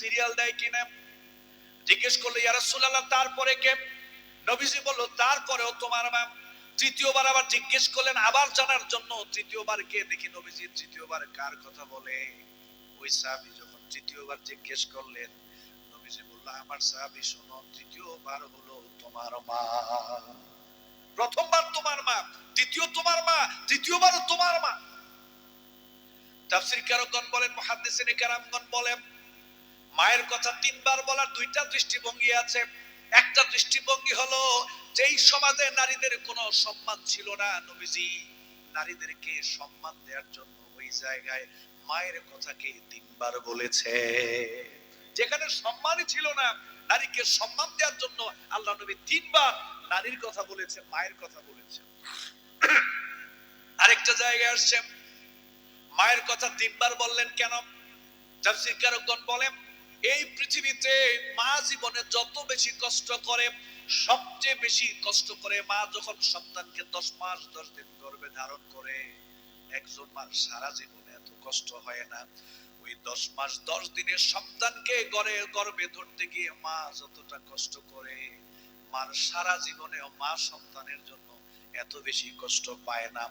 Serial দেয় কিনা? জিজ্ঞেস করল, ইয়া রাসূলুল্লাহ, তারপরে কে? নবীজি বলল, তারপরেও তোমার মা তৃতীয়বার আবার জিজ্ঞেস করলেন, আবার জানার জন্য? তৃতীয়বার কে? দেখি নবীজি, তৃতীয়বার কার কথা বলে? ওই সাহাবী যখন তৃতীয়বার জিজ্ঞেস করলেন, নবীজি বলল, আমার সাহাবী, শোনো, তৃতীয়বার হলো তোমার মা। প্রথমবার তোমার মা, দ্বিতীয় তোমার মা, তৃতীয়বারও তোমার মা। তাফসীর কারকগণ বলেন মুহাদ্দিসিনে কেরামগণ বলেন মায়ের কথা তিনবার বলার দুইটা দৃষ্টিভঙ্গি আছে। একটা দৃষ্টিভঙ্গি হলো, যেই সমাজে নারীদের কোনো সম্মান ছিল না, নবীজি, নারীদেরকে সম্মান দেওয়ার জন্য ওই জায়গায় মায়ের কথাকে তিনবার বলেছে। যেখানে সম্মানই ছিল না, নারীকে সম্মান দেওয়ার জন্য আল্লাহ নবী তিনবার নারীর কথা বলেছে, মায়ের কথা বলেছে। আরেকটা জায়গায় আসছে, মায়ের কথা তিনবার বললেন কেন? তাফসীর কারকগণ বলেন এই পৃথিবীতে মা জীবনে যত বেশি কষ্ট করে, সবচেয়ে বেশি কষ্ট করে মা যখন সন্তানকে দশ মাস, দশ দিন গর্ভে ধারণ করে, একজন মার সারা জীবনে এত কষ্ট হয় না। ওই দশ মাস, দশ দিনের সন্তানকে গড়ে, গর্ভে ধরতে গিয়ে মা যতটা কষ্ট করে, মার সারা জীবনে মা সন্তানের জন্য এত বেশি কষ্ট পায় না।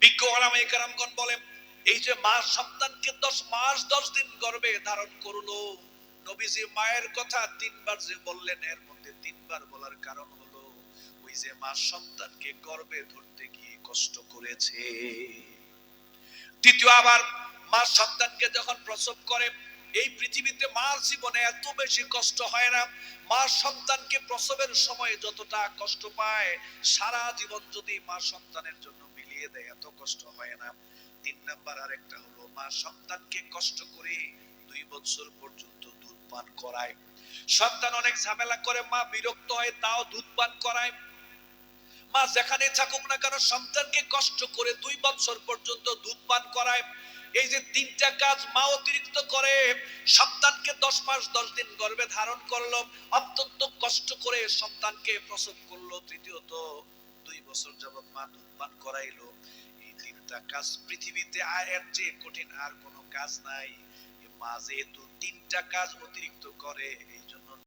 বিজ্ঞ আলামে কারামগণ বলেন, এই যে মা সন্তানকে দশ মাস, দশ দিন গর্ভে ধারণ করল নবীজি মায়ের কথা তিনবার যে বললেন, এর মধ্যে তিনবার বলার কারণ হলো, ওই যে মা সন্তানকে গর্ভে ধরতে গিয়ে কষ্ট করেছে। দ্বিতীয় আবার, মা সন্তানকে যখন প্রসব করে, এই পৃথিবীতে মার জীবনে এত বেশি কষ্ট হয় না। মা সন্তানকে প্রসবের সময় যতটা কষ্ট পায়, সারা জীবন যদি মা সন্তানের জন্য মিলিয়ে দেয়, এত কষ্ট হয় না। তিন নাম্বার আরেকটা হলো, মা সন্তানকে কষ্ট করে দুই বছর পর্যন্ত পান করায়। সন্তান অনেক ঝামেলা করে মা বিরক্ত হয়, তাও দুধ পান করায়। মা যেখানে থাকুক না কেন সন্তানকে কষ্ট করে দুই বছর পর্যন্ত দুধ পান করায়। এই যে তিনটা কাজ মা অতিরিক্ত করে, সন্তানকে দশ মাস, দশ দিন গর্ভে ধারণ করল, অত্যন্ত কষ্ট করে সন্তানকে প্রসব করল। তৃতীয়ত, দুই বছর যাবৎ মা দুধ পান করাইলো। এই তিনটা কাজ পৃথিবীতে আর এর চেয়ে কঠিন আর কোনো কাজ নাই। এ দু তিনটা কাজ অতিরিক্ত করে এই